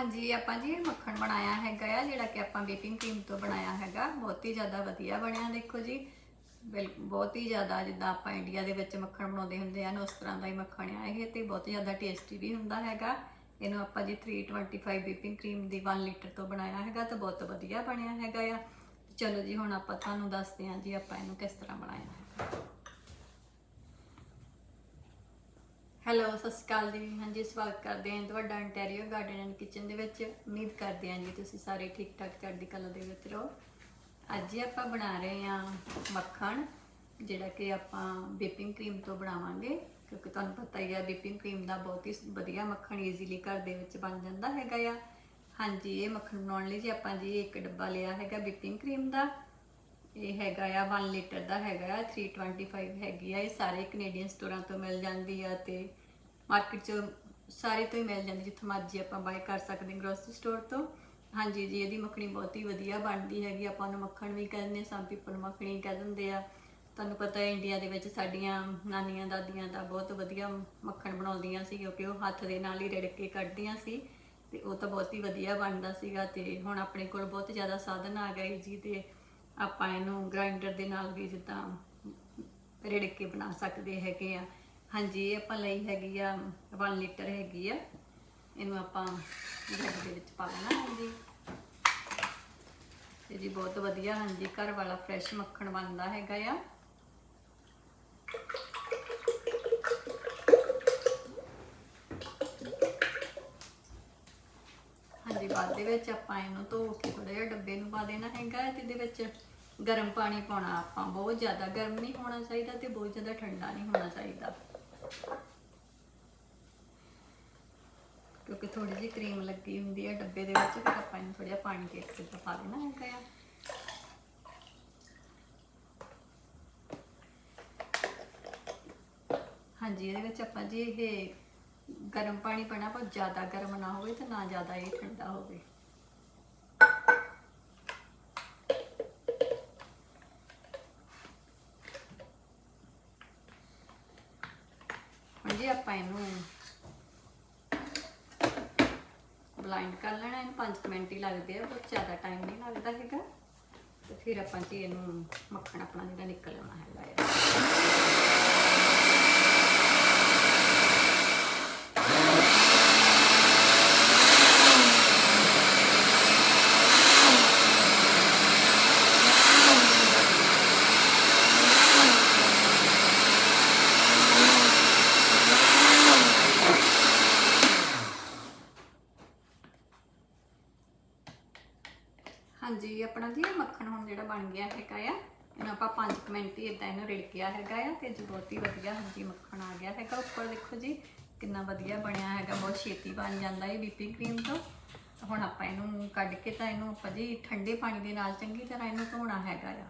ਹਾਂਜੀ, ਆਪਾਂ ਜੀ ਇਹ ਮੱਖਣ ਬਣਾਇਆ ਹੈਗਾ ਆ, ਜਿਹੜਾ ਕਿ ਆਪਾਂ ਵੀਪਿੰਗ ਕਰੀਮ ਤੋਂ ਬਣਾਇਆ ਹੈਗਾ। ਬਹੁਤ ਹੀ ਜ਼ਿਆਦਾ ਵਧੀਆ ਬਣਿਆ, ਦੇਖੋ ਜੀ। ਬਿਲ, ਬਹੁਤ ਹੀ ਜ਼ਿਆਦਾ ਜਿੱਦਾਂ ਆਪਾਂ ਇੰਡੀਆ ਦੇ ਵਿੱਚ ਮੱਖਣ ਬਣਾਉਂਦੇ ਹੁੰਦੇ ਹਨ, ਉਸ ਤਰ੍ਹਾਂ ਦਾ ਹੀ ਮੱਖਣ ਆ ਇਹ ਤੇ ਬਹੁਤ ਜ਼ਿਆਦਾ ਟੇਸਟੀ ਵੀ ਹੁੰਦਾ ਹੈਗਾ। ਇਹਨੂੰ ਆਪਾਂ ਜੀ 325 ਵੀਪਿੰਗ ਕਰੀਮ ਦੀ 1 ਲੀਟਰ ਤੋਂ ਬਣਾਇਆ ਹੈਗਾ ਤਾਂ ਬਹੁਤ ਵਧੀਆ ਬਣਿਆ ਹੈਗਾ ਆ। ਚਲੋ ਜੀ, ਹੁਣ ਆਪਾਂ ਤੁਹਾਨੂੰ ਦੱਸਦੇ ਹਾਂ ਜੀ ਆਪਾਂ ਇਹਨੂੰ ਕਿਸ ਤਰ੍ਹਾਂ ਬਣਾਇਆ। ਹੈ ਹੈਲੋ ਸਤਿ ਸ਼੍ਰੀ ਅਕਾਲ ਜੀ। ਹਾਂਜੀ, ਸਵਾਗਤ ਕਰਦੇ ਹਾਂ ਤੁਹਾਡਾ ਅੰਟੈਰੀਓ ਗਾਰਡਨ ਐਂਡ ਕਿਚਨ ਦੇ ਵਿੱਚ। ਉਮੀਦ ਕਰਦੇ ਹਾਂ ਜੀ ਤੁਸੀਂ ਸਾਰੇ ਠੀਕ ਠਾਕ ਚੜ੍ਹਦੀ ਕਲਾ ਦੇ ਵਿੱਚ ਰਹੋ। ਅੱਜ ਹੀ ਆਪਾਂ ਬਣਾ ਰਹੇ ਹਾਂ ਮੱਖਣ, ਜਿਹੜਾ ਕਿ ਆਪਾਂ whipping ਕਰੀਮ ਤੋਂ ਬਣਾਵਾਂਗੇ। ਕਿਉਂਕਿ ਤੁਹਾਨੂੰ ਪਤਾ ਹੀ ਹੈ whipping ਕਰੀਮ ਦਾ ਬਹੁਤ ਹੀ ਵਧੀਆ ਮੱਖਣ ਈਜ਼ੀਲੀ ਘਰ ਦੇ ਵਿੱਚ ਬਣ ਜਾਂਦਾ ਹੈਗਾ ਆ। ਹਾਂਜੀ, ਇਹ ਮੱਖਣ ਬਣਾਉਣ ਲਈ ਜੀ ਆਪਾਂ ਜੀ ਇੱਕ ਡੱਬਾ ਲਿਆ ਹੈਗਾ whipping ਕਰੀਮ ਦਾ। ਇਹ ਹੈਗਾ ਆ 1 ਲੀਟਰ ਦਾ ਹੈਗਾ ਆ 325 ਹੈਗੀ ਆ। ਇਹ ਸਾਰੇ ਕੈਨੇਡੀਅਨ ਸਟੋਰਾਂ ਤੋਂ ਮਿਲ ਜਾਂਦੀ ਆ ਤੇ ਮਾਰਕੀਟ 'ਚ ਸਾਰੇ ਤੋਂ ਹੀ ਮਿਲ ਜਾਂਦੀ, ਜਿੱਥੋਂ ਮਰਜ਼ੀ ਆਪਾਂ ਬਾਏ ਕਰ ਸਕਦੇ ਹਾਂ ਗਰੋਸਰੀ ਸਟੋਰ ਤੋਂ। ਹਾਂਜੀ ਜੀ, ਇਹਦੀ ਮੱਖਣੀ ਬਹੁਤ ਹੀ ਵਧੀਆ ਬਣਦੀ ਹੈਗੀ, ਆਪਾਂ ਨੂੰ ਮੱਖਣ ਵੀ ਕਹਿੰਦੇ ਸਾਂ ਪੀਪਲ ਮੱਖਣੀ ਕਹਿ ਦਿੰਦੇ ਆ। ਤੁਹਾਨੂੰ ਪਤਾ ਹੈ ਇੰਡੀਆ ਦੇ ਵਿੱਚ ਸਾਡੀਆਂ ਨਾਨੀਆਂ, ਦਾਦੀਆਂ ਦਾ ਬਹੁਤ ਵਧੀਆ ਮੱਖਣ ਬਣਾਉਂਦੀਆਂ ਸੀ, ਕਿਉਂਕਿ ਉਹ ਹੱਥ ਦੇ ਨਾਲ ਹੀ ਰਿੜਕ ਕੇ ਕੱਢਦੀਆਂ ਸੀ, ਤੇ ਉਹ ਤਾਂ ਬਹੁਤ ਹੀ ਵਧੀਆ ਬਣਦਾ ਸੀਗਾ, ਤੇ ਹੁਣ ਆਪਣੇ ਕੋਲ ਬਹੁਤ ਜ਼ਿਆਦਾ ਸਾਧਨ ਆ ਗਏ ਜੀ, ਤੇ ਆਪਾਂ ਇਹਨੂੰ ਗ੍ਰਾਈਂਡਰ ਦੇ ਨਾਲ ਵੀ ਜਿੱਦਾਂ ਰਿੜਕ ਕੇ ਬਣਾ ਸਕਦੇ ਹੈਗੇ ਆ। ਹਾਂਜੀ, ਇਹ ਆਪਾਂ ਲਈ ਹੈਗੀ ਆ 1 ਲੀਟਰ ਹੈਗੀ ਆ। ਇਹਨੂੰ ਆਪਾਂ ਜੱਗ ਦੇ ਵਿੱਚ ਪਾ ਲੈਣਾ ਹਾਂਜੀ। ਤੇ ਜੀ ਬਹੁਤ ਵਧੀਆ, ਹਾਂਜੀ, ਘਰ ਵਾਲਾ ਫਰੈਸ਼ ਮੱਖਣ ਬਣਦਾ ਹੈਗਾ ਆ। ਹਾਂਜੀ, ਬਾਅਦ ਦੇ ਵਿੱਚ ਆਪਾਂ ਇਹਨੂੰ ਧੋ ਕੇ ਥੋੜਾ ਜਿਹਾ ਡੱਬੇ ਨੂੰ ਪਾ ਦੇਣਾ ਹੈਗਾ ਤੇ ਇਹਦੇ ਵਿੱਚ ਗਰਮ ਪਾਣੀ ਪਾਉਣਾ ਆਪਾਂ, ਬਹੁਤ ਜ਼ਿਆਦਾ ਗਰਮ ਨਹੀਂ ਹੋਣਾ ਚਾਹੀਦਾ ਤੇ ਬਹੁਤ ਜ਼ਿਆਦਾ ਠੰਡਾ ਨਹੀਂ ਹੋਣਾ ਚਾਹੀਦਾ। ਕਿਉਂਕਿ ਥੋੜੀ ਜਿਹੀ ਕਰੀਮ ਲੱਗੀ ਹੁੰਦੀ ਹੈ ਡੱਬੇ ਦੇ ਵਿੱਚ, ਫਿਰ ਆਪਾਂ ਇਹਨੂੰ ਥੋੜਾ ਜਿਹਾ ਪਾਣੀ ਦੇ ਕੇ ਪਾ ਦੇਣਾ ਹੈਗਾ ਆ। ਹਾਂਜੀ, ਇਹਦੇ ਵਿੱਚ ਆਪਾਂ ਜੀ ਇਹ ਗਰਮ ਪਾਣੀ ਪਾਣਾ ਪਰ ਜ਼ਿਆਦਾ ਗਰਮ ਨਾ ਹੋਵੇ ਤੇ ਨਾ ਜ਼ਿਆਦਾ ਇਹ ਠੰਡਾ ਹੋਵੇ। ਹਾਂਜੀ ਆਪਾਂ ਇਹਨੂੰ ਬਲਾਈਂਡ ਕਰ ਲੈਣਾ, ਇਹਨੂੰ 5 ਮਿੰਟ ਹੀ ਲੱਗਦੇ ਆ, ਬਹੁਤ ਜ਼ਿਆਦਾ ਟਾਈਮ ਨਹੀਂ ਲੱਗਦਾ ਹੈਗਾ। ਤੇ ਫਿਰ ਆਪਾਂ ਜੀ ਇਹਨੂੰ ਮੱਖਣ ਆਪਣਾ ਜਿਹੜਾ ਨਿਕਲ ਆਉਣਾ ਹੈਗਾ ਹਾਂਜੀ, ਆਪਣਾ ਜੀ ਮੱਖਣ ਹੁਣ ਜਿਹੜਾ ਬਣ ਗਿਆ ਹੈਗਾ ਆ, ਇਹਨੂੰ ਆਪਾਂ 5 ਮਿੰਟ ਹੀ ਇਦਾਂ ਇਹਨੂੰ ਰਿੜਕਿਆ ਹੈਗਾ ਆ ਤੇ ਜੀ ਬਹੁਤ ਹੀ ਵਧੀਆ ਹਾਂਜੀ ਮੱਖਣ ਆ ਗਿਆ ਹੈਗਾ। ਉੱਪਰ ਦੇਖੋ ਜੀ, ਕਿੰਨਾ ਵਧੀਆ ਬਣਿਆ ਹੈਗਾ, ਬਹੁਤ ਛੇਤੀ ਬਣ ਜਾਂਦਾ ਇਹ ਬੀਪੀ ਕਰੀਮ ਤੋਂ। ਹੁਣ ਆਪਾਂ ਇਹਨੂੰ ਕੱਢ ਕੇ ਤਾਂ ਇਹਨੂੰ ਆਪਾਂ ਜੀ ਠੰਡੇ ਪਾਣੀ ਦੇ ਨਾਲ ਚੰਗੀ ਤਰ੍ਹਾਂ ਇਹਨੂੰ ਧੋਣਾ ਹੈਗਾ ਆ।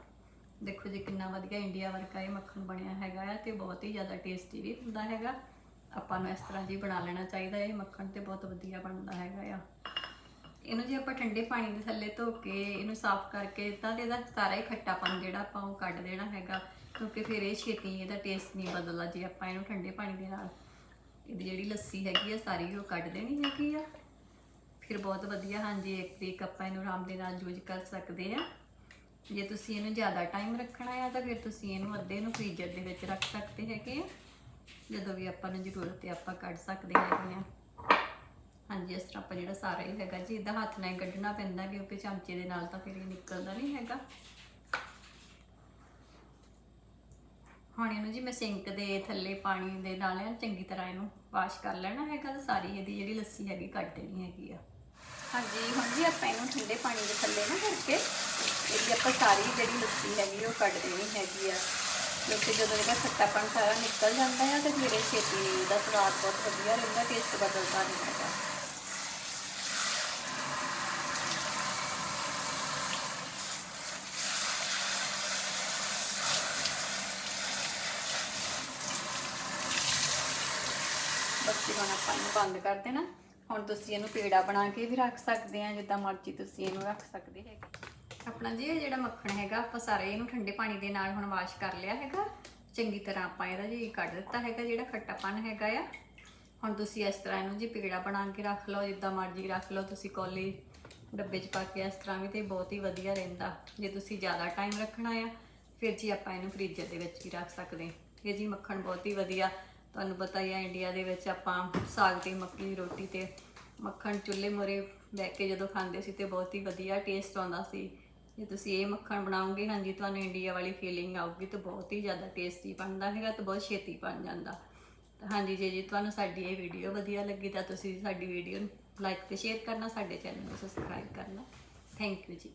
ਦੇਖੋ ਜੀ ਕਿੰਨਾ ਵਧੀਆ ਇੰਡੀਆ ਵਰਗਾ ਇਹ ਮੱਖਣ ਬਣਿਆ ਹੈਗਾ ਆ ਤੇ ਬਹੁਤ ਹੀ ਜ਼ਿਆਦਾ ਟੇਸਟੀ ਵੀ ਹੁੰਦਾ ਹੈਗਾ। ਆਪਾਂ ਨੂੰ ਇਸ ਤਰ੍ਹਾਂ ਜੀ ਬਣਾ ਲੈਣਾ ਚਾਹੀਦਾ, ਇਹ ਮੱਖਣ ਤੇ ਬਹੁਤ ਵਧੀਆ ਬਣਦਾ ਹੈਗਾ ਆ। ਇਹਨੂੰ ਜੇ ਆਪਾਂ ਠੰਡੇ ਪਾਣੀ ਦੇ ਥੱਲੇ ਧੋ ਕੇ ਇਹਨੂੰ ਸਾਫ਼ ਕਰਕੇ, ਤਾਂ ਤੇ ਇਹਦਾ ਸਾਰਾ ਹੀ ਖੱਟਾਪਨ ਜਿਹੜਾ ਆਪਾਂ ਉਹ ਕੱਢ ਦੇਣਾ ਹੈਗਾ, ਕਿਉਂਕਿ ਫਿਰ ਇਹ ਛੇਤੀ ਇਹਦਾ ਟੇਸਟ ਨਹੀਂ ਬਦਲਦਾ, ਜੇ ਆਪਾਂ ਇਹਨੂੰ ਠੰਡੇ ਪਾਣੀ ਦੇ ਨਾਲ ਇਹਦੀ ਜਿਹੜੀ ਲੱਸੀ ਹੈਗੀ ਆ, ਸਾਰੀ ਉਹ ਕੱਢ ਦੇਣੀ ਹੈਗੀ ਆ। ਫਿਰ ਬਹੁਤ ਵਧੀਆ, ਹਾਂਜੀ, ਇੱਕ ਵੀਕ ਆਪਾਂ ਇਹਨੂੰ ਆਰਾਮ ਦੇ ਨਾਲ ਯੂਜ਼ ਕਰ ਸਕਦੇ ਆ। ਜੇ ਤੁਸੀਂ ਇਹਨੂੰ ਜ਼ਿਆਦਾ ਟਾਈਮ ਰੱਖਣਾ ਆ, ਤਾਂ ਫਿਰ ਤੁਸੀਂ ਇਹਨੂੰ ਅੱਧੇ ਨੂੰ ਫ੍ਰੀਜ਼ਰ ਦੇ ਵਿੱਚ ਰੱਖ ਸਕਦੇ ਹੈਗੇ ਆ। ਜਦੋਂ ਵੀ ਆਪਾਂ ਨੂੰ ਜ਼ਰੂਰਤ ਹੈ ਆਪਾਂ ਕੱਢ ਸਕਦੇ ਹੈਗੇ ਆ। ਹਾਂਜੀ, ਇਸ ਤਰ੍ਹਾਂ ਆਪਾਂ ਜਿਹੜਾ ਸਾਰਾ ਹੀ ਹੈਗਾ ਜੀ ਇਹਦਾ ਹੱਥ ਨਾਲ ਕੱਢਣਾ ਪੈਂਦਾ ਕਿਉਂਕਿ ਚਮਚੇ ਦੇ ਨਾਲ ਤਾਂ ਫਿਰ ਇਹ ਨਿਕਲਦਾ ਨਹੀਂ ਹੈਗਾ। ਹੁਣ ਇਹਨੂੰ ਜੀ ਮੈਂ ਸਿੰਕ ਦੇ ਥੱਲੇ ਪਾਣੀ ਦੇ ਨਾਲ ਚੰਗੀ ਤਰ੍ਹਾਂ ਇਹਨੂੰ ਵਾਸ਼ ਕਰ ਲੈਣਾ ਹੈਗਾ ਤੇ ਸਾਰੀ ਇਹਦੀ ਜਿਹੜੀ ਲੱਸੀ ਹੈਗੀ ਕੱਢ ਦੇਣੀ ਹੈਗੀ ਆ। ਹਾਂਜੀ, ਹੁਣ ਜੀ ਆਪਾਂ ਇਹਨੂੰ ਠੰਡੇ ਪਾਣੀ ਦੇ ਥੱਲੇ ਨਾ ਕਰਕੇ ਇਹਦੀ ਆਪਾਂ ਸਾਰੀ ਜਿਹੜੀ ਲੱਸੀ ਹੈਗੀ ਉਹ ਕੱਢ ਦੇਣੀ ਹੈਗੀ ਆ। ਕਿਉਂਕਿ ਜਦੋਂ ਇਹਦਾ ਖੱਟਾਪਣ ਸਾਰਾ ਨਿਕਲ ਜਾਂਦਾ ਹੈ ਤੇ ਫਿਰ ਇਹ ਛੇਤੀ ਦਾ ਸਵਾਦ ਬਹੁਤ ਵਧੀਆ ਰਹਿੰਦਾ ਟੇਸਟ ਬਦਲਦਾ ਨਹੀਂ ਹੈਗਾ। ਬੱਤੀ ਹੁਣ ਆਪਾਂ ਬੰਦ ਕਰ ਦੇਣਾ। ਹੁਣ ਤੁਸੀਂ ਇਹਨੂੰ ਪੇੜਾ ਬਣਾ ਕੇ ਵੀ ਰੱਖ ਸਕਦੇ ਆ, ਜਿੱਦਾਂ ਮਰਜ਼ੀ ਤੁਸੀਂ ਇਹਨੂੰ ਰੱਖ ਸਕਦੇ ਹੈਗੇ। ਆਪਣਾ ਜੀ ਇਹ ਜਿਹੜਾ ਮੱਖਣ ਹੈਗਾ, ਆਪਾਂ ਸਾਰੇ ਇਹਨੂੰ ਠੰਡੇ ਪਾਣੀ ਦੇ ਨਾਲ ਹੁਣ ਵਾਸ਼ ਕਰ ਲਿਆ ਹੈਗਾ। ਚੰਗੀ ਤਰ੍ਹਾਂ ਆਪਾਂ ਇਹਦਾ ਜੀ ਕੱਢ ਦਿੱਤਾ ਹੈਗਾ, ਜਿਹੜਾ ਖੱਟਾਪਨ ਹੈਗਾ ਆ। ਹੁਣ ਤੁਸੀਂ ਇਸ ਤਰ੍ਹਾਂ ਇਹਨੂੰ ਜੀ ਪੇੜਾ ਬਣਾ ਕੇ ਰੱਖ ਲਓ, ਜਿੱਦਾਂ ਮਰਜ਼ੀ ਰੱਖ ਲਓ। ਤੁਸੀਂ ਕੋਲੀ ਡੱਬੇ 'ਚ ਪਾ ਕੇ ਇਸ ਤਰ੍ਹਾਂ ਵੀ ਤੇ ਬਹੁਤ ਹੀ ਵਧੀਆ ਰਹਿੰਦਾ। ਜੇ ਤੁਸੀਂ ਜ਼ਿਆਦਾ ਟਾਈਮ ਰੱਖਣਾ ਆ, ਫਿਰ ਜੀ ਆਪਾਂ ਇਹਨੂੰ ਫ੍ਰੀਜ਼ਰ ਦੇ ਵਿੱਚ ਵੀ ਰੱਖ ਸਕਦੇ ਹਾਂ ਇਹ ਜੀ ਮੱਖਣ ਬਹੁਤ ਹੀ ਵਧੀਆ ਤੁਹਾਨੂੰ ਪਤਾ ਹੀ ਆ ਇੰਡੀਆ ਦੇ ਵਿੱਚ ਆਪਾਂ ਸਾਗ ਤੇ ਮੱਕੀ ਦੀ ਰੋਟੀ ਤੇ ਮੱਖਣ ਚੁੱਲ੍ਹੇ ਮੋਰੇ ਬਹਿ ਕੇ ਜਦੋਂ ਖਾਂਦੇ ਸੀ ਤੇ ਬਹੁਤ ਹੀ ਵਧੀਆ ਟੇਸਟ ਆਉਂਦਾ ਸੀ। ਜੇ ਤੁਸੀਂ ਇਹ ਮੱਖਣ ਬਣਾਓਗੇ, ਹਾਂਜੀ, ਤੁਹਾਨੂੰ ਇੰਡੀਆ ਵਾਲੀ ਫੀਲਿੰਗ ਆਊਗੀ ਤੇ ਬਹੁਤ ਹੀ ਜ਼ਿਆਦਾ ਟੇਸਟੀ ਬਣਦਾ ਹੈਗਾ ਤੇ ਬਹੁਤ ਛੇਤੀ ਬਣ ਜਾਂਦਾ। ਹਾਂਜੀ ਜੇ ਜੀ, ਤੁਹਾਨੂੰ ਸਾਡੀ ਇਹ ਵੀਡੀਓ ਵਧੀਆ ਲੱਗੀ ਤਾਂ ਤੁਸੀਂ ਸਾਡੀ ਵੀਡੀਓ ਨੂੰ ਲਾਈਕ ਤੇ ਸ਼ੇਅਰ ਕਰਨਾ, ਸਾਡੇ ਚੈਨਲ ਨੂੰ ਸਬਸਕ੍ਰਾਈਬ ਕਰਨਾ। ਥੈਂਕ ਯੂ ਜੀ।